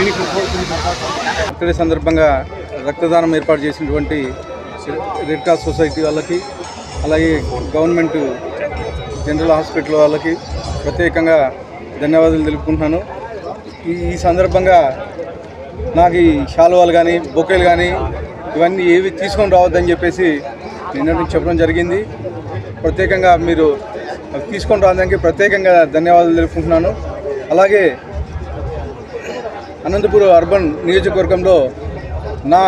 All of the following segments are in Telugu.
బర్త్డే సందర్భంగా రక్తదానం ఏర్పాటు చేసినటువంటి రెడ్ క్రాస్ సొసైటీ వాళ్ళకి అలాగే గవర్నమెంట్ జనరల్ హాస్పిటల్ వాళ్ళకి ప్రత్యేకంగా ధన్యవాదాలు తెలుపుకుంటున్నాను. ఈ ఈ సందర్భంగా నాకు ఈ శాలువాలు కానీ బొకేలు కానీ ఇవన్నీ ఏవి తీసుకొని రావద్దని చెప్పేసి నిన్న చెప్పడం జరిగింది. ప్రత్యేకంగా మీరు తీసుకొని రావడానికి ప్రత్యేకంగా ధన్యవాదాలు తెలుపుకుంటున్నాను. అలాగే అనంతపురం అర్బన్ నియోజకవర్గంలో నా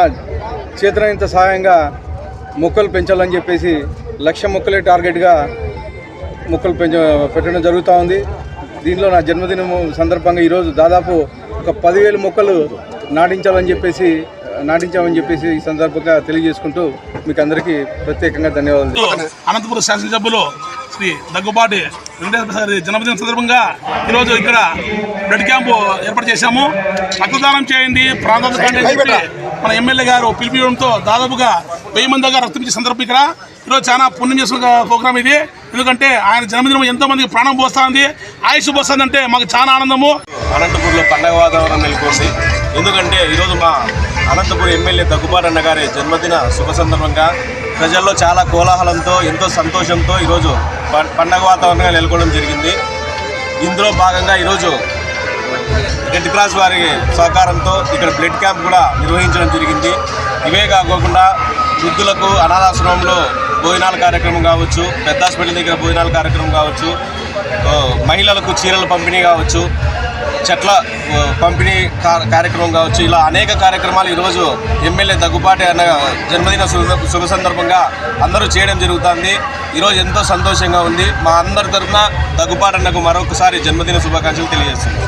చేతనైనంత సహాయంగా మొక్కలు పెంచాలని చెప్పేసి లక్ష మొక్కలే టార్గెట్గా మొక్కలు పెంచ పెట్టడం జరుగుతూ ఉంది. దీనిలో నా జన్మదినం సందర్భంగా ఈరోజు దాదాపు ఒక పదివేలు మొక్కలు నాటించాలని చెప్పేసి నాటించామని చెప్పేసి ఈ సందర్భంగా తెలియజేసుకుంటూ మీకు అందరికీ ప్రత్యేకంగా ధన్యవాదాలు. అనంతపురం శాసనసభలో శ్రీ దగ్గుబాటి వెంకటేశ్వర గారి జన్మదిన సందర్భంగా ఈరోజు ఇక్కడ బ్లడ్ క్యాంపు ఏర్పాటు చేశాము. రక్తదానం చేయండి ప్రాంతాలు మన ఎమ్మెల్యే గారు పిలిపియడంతో దాదాపుగా వెయ్యి మంది దగ్గర రక్తం ఇచ్చే సందర్భం ఇక్కడ. ఈరోజు చాలా పుణ్యం చేసిన ప్రోగ్రామ్ ఇది. ఎందుకంటే ఆయన జన్మదినం ఎంతో మందికి ప్రాణం పోస్తుంది. ఆయుష్ పోస్తుంది అంటే మాకు చాలా ఆనందము. అనంతపూర్లో పండగ వాతావరణం నెలకొంది ఎందుకంటే ఈరోజు మా అనంతపురం ఎమ్మెల్యే దగ్గుబారన్న గారి జన్మదిన శుభ సందర్భంగా ప్రజల్లో చాలా కోలాహలంతో ఎంతో సంతోషంతో ఈరోజు ప- పండగ వాతావరణంగా నెలకొనడం జరిగింది. ఇందులో భాగంగా ఈరోజు రెడ్ క్రాస్ వారి సహకారంతో ఇక్కడ బ్లడ్ క్యాంప్ కూడా నిర్వహించడం జరిగింది. ఇవే కాకోకుండా వృద్ధులకు అనాథాశ్రమంలో భోజనాల కార్యక్రమం కావచ్చు పెద్ద హాస్పిటల్ దగ్గర భోజనాల కార్యక్రమం కావచ్చు మహిళలకు చీరల పంపిణీ కావచ్చు చెట్ల పంపిణీ కార్యక్రమం కావచ్చు ఇలా అనేక కార్యక్రమాలు ఈరోజు ఎమ్మెల్యే దగ్గుబాటి అన్న జన్మదిన శుభ శుభ సందర్భంగా అందరూ చేయడం జరుగుతుంది. ఈరోజు ఎంతో సంతోషంగా ఉంది. మా అందరి తరఫున దగ్గుబాటి అన్నకు మరొకసారి జన్మదిన శుభాకాంక్షలు తెలియజేస్తుంది